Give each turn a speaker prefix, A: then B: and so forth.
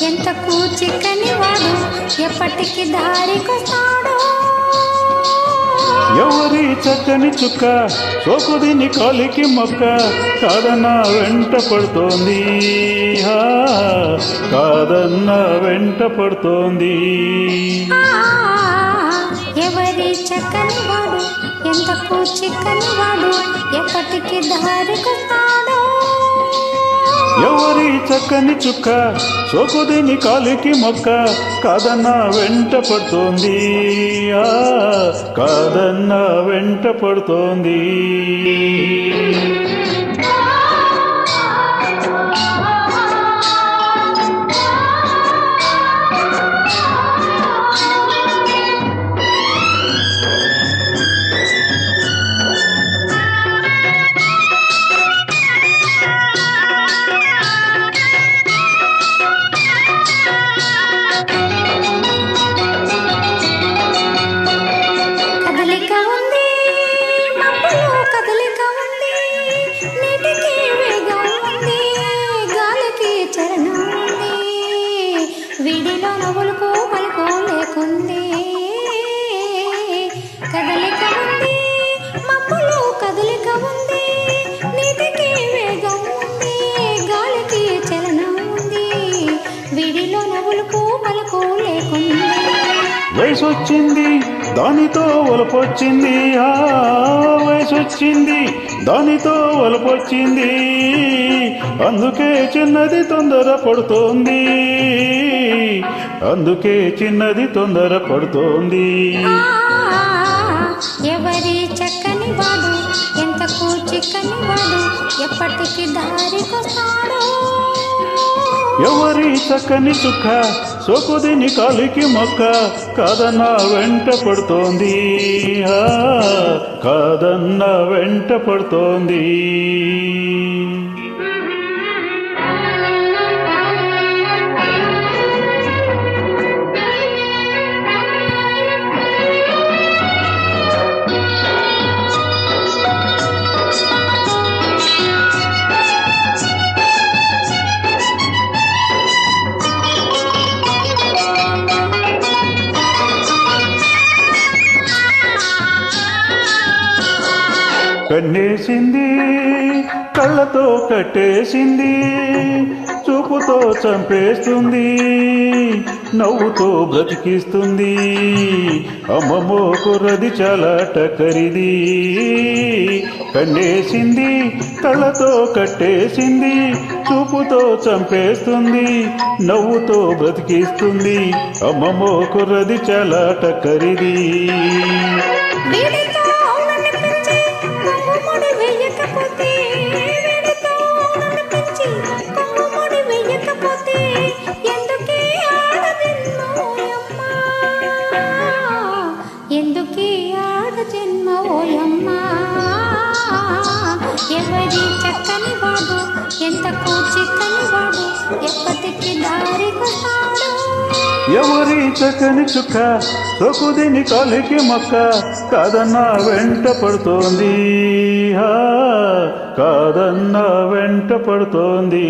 A: ఎంతకు చిక్కని వాడు ఎప్పటికి దారికొస్తాడు
B: ఎవరి చక్కని చుక్క సోకుదిని కాలికి మొక్క కాదన్న వెంట పడుతోంది. కాదన్న వెంట పడుతోంది.
A: ఎవరి చక్కని వాడు ఎంతకు చిక్కని వాడు ఎప్పటికి దారికొస్తాడు
B: ఎవరి చక్కని చుక్క సోకుదిని కాలికి మొక్క కాదన్న వెంట పడుతోంది. కాదన్న వెంట పడుతోంది. వయసు వచ్చింది దానితో ఒలపొచ్చింది. ఆ వయసు వచ్చింది దానితో ఒలపొచ్చింది. అందుకే చిన్నది తొందర పడుతోంది. అందుకే చిన్నది తొందర పడుతోంది.
A: ఎవరి చక్కని వాడు? ఎంతకు చిక్కని వాడు? ఎప్పటికి దారికొస్తాడు
B: ఎవరి చక్కని చుక్క సోకుదిని కాలికి మొక్క కాదన్న వెంట పడుతోంది. ఆ, కాదన్న వెంట పడుతోంది. కన్నేసింది కళ్ళతో కట్టేసింది చూపుతో చంపేస్తుంది నవ్వుతో బ్రతికిస్తుంది. అమ్మమ్మో కుర్రది చాలా టక్కరిది కన్నేసింది కళ్ళతో కట్టేసింది చూపుతో చంపేస్తుంది నవ్వుతో బ్రతికిస్తుంది. అమ్మమ్మో కుర్రది చాలా టక్కరిది
A: ఎవరి చక్కని వాడు ఎంతకు చిక్కని వాడు ఎప్పటికి దారికొస్తాడు
B: ఎవరి చక్కని చుక్క సొకుదిని కాలికి మొక్క కాదన్న వెంట పడుతోంది. హా, కాదన్న వెంట పడుతోంది.